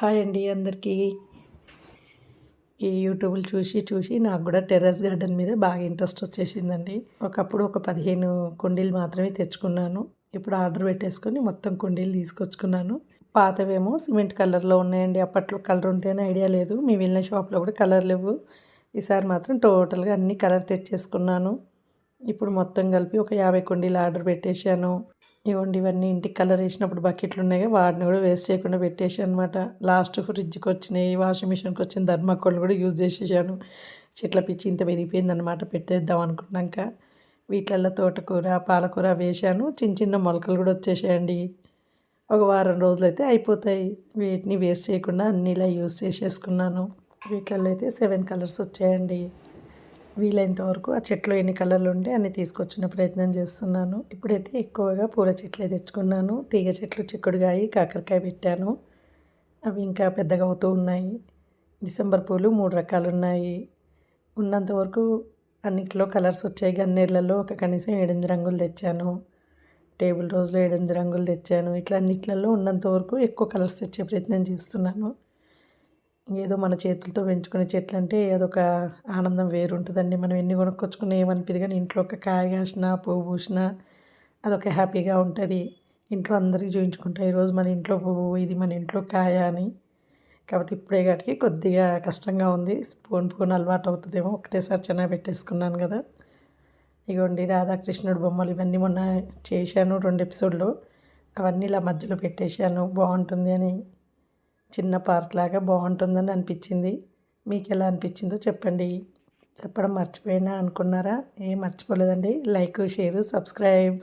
Hi అండి అందరికీ. ఈ యూట్యూబ్లు చూసి చూసి నాకు కూడా టెర్రస్ గార్డెన్ మీద బాగా ఇంట్రెస్ట్ వచ్చేసిందండి. ఒకప్పుడు ఒక పదిహేను కుండీలు మాత్రమే తెచ్చుకున్నాను. ఇప్పుడు ఆర్డర్ పెట్టేసుకొని మొత్తం కుండీలు తీసుకొచ్చుకున్నాను. పాతవేమో సిమెంట్ కలర్లో ఉన్నాయండి. అప్పట్లో కలర్ ఉంటేనే ఐడియా లేదు. మీ వెళ్ళిన షాప్లో కూడా కలర్ లేవు. ఈసారి మాత్రం టోటల్గా అన్ని కలర్ తెచ్చేసుకున్నాను. ఇప్పుడు మొత్తం కలిపి ఒక యాభై కుండీలు ఆర్డర్ పెట్టేశాను. ఇవ్వండి ఇవన్నీ ఇంటికి కలర్ వేసినప్పుడు బకెట్లు ఉన్నాయి కదా, వాటిని కూడా వేస్ట్ చేయకుండా పెట్టేశాను అనమాట లాస్ట్ ఫ్రిడ్జ్కి వచ్చినాయి వాషింగ్ మిషన్కి వచ్చిన ధర్మకోళ్ళు కూడా యూజ్ చేసేసాను. చెట్ల పిచ్చి ఇంత పెరిగిపోయింది అనమాట పెట్టేద్దాం అనుకున్నాక. వీటిల్లో తోటకూర పాలకూర వేశాను. చిన్న చిన్న మొలకలు కూడా వచ్చేసాయండి. ఒక వారం రోజులైతే అయిపోతాయి. వీటిని వేస్ట్ చేయకుండా అన్ని ఇలా యూజ్ చేసేసుకున్నాను. వీటిలలో అయితే సెవెన్ కలర్స్ వచ్చాయండి. వీలైనంత వరకు ఆ చెట్లు ఎన్ని కలర్లు ఉంటే అన్ని తీసుకొచ్చిన ప్రయత్నం చేస్తున్నాను. ఇప్పుడైతే ఎక్కువగా పూల చెట్లే తెచ్చుకున్నాను. తీగ చెట్లు చిక్కుడుగాయి కాకరకాయ పెట్టాను. అవి ఇంకా పెద్దగా అవుతూ ఉన్నాయి. డిసెంబర్ పూలు మూడు రకాలు ఉన్నాయి ఉన్నంత వరకు అన్నిట్లో కలర్స్ వచ్చాయి. గన్నేర్లలో ఒక కనీసం ఏడెనిమిది రంగులు తెచ్చాను. టేబుల్ రోజులో ఏడెనిమిది రంగులు తెచ్చాను. ఇట్లా అన్నిట్లలో ఉన్నంత వరకు ఎక్కువ కలర్స్ తెచ్చే ప్రయత్నం చేస్తున్నాను. ఏదో మన చేతులతో పెంచుకునే చెట్లు అంటే అదొక ఆనందం వేరుంటుందండి. మనం ఎన్ని కొనుక్కొచ్చుకున్న ఏమనిపిది కానీ ఇంట్లో ఒక కాయ కాసిన పువ్వు పూసిన అదొక హ్యాపీగా ఉంటుంది. ఇంట్లో అందరికీ చూపించుకుంటాం ఈరోజు మన ఇంట్లో పువ్వు ఇది మన ఇంట్లో కాయ అని. కాబట్టి ఇప్పుడే కాటికి కొద్దిగా కష్టంగా ఉంది. పోన్ పోన్ అలవాటు అవుతుందేమో. ఒకటేసారి చిన్న పెట్టేసుకున్నాను కదా. ఇగోండి రాధాకృష్ణుడు బొమ్మలు ఇవన్నీ మొన్న చేశాను రెండు ఎపిసోడ్లో. అవన్నీ ఇలా మధ్యలో పెట్టేశాను. బాగుంటుంది అని చిన్న పార్క్ లాగా బాగుంటుందని అనిపించింది. మీకు ఎలా అనిపించిందో చెప్పండి. చెప్పడం మర్చిపోయినా అనుకున్నారా? ఏం మర్చిపోలేదండి. Like share subscribe.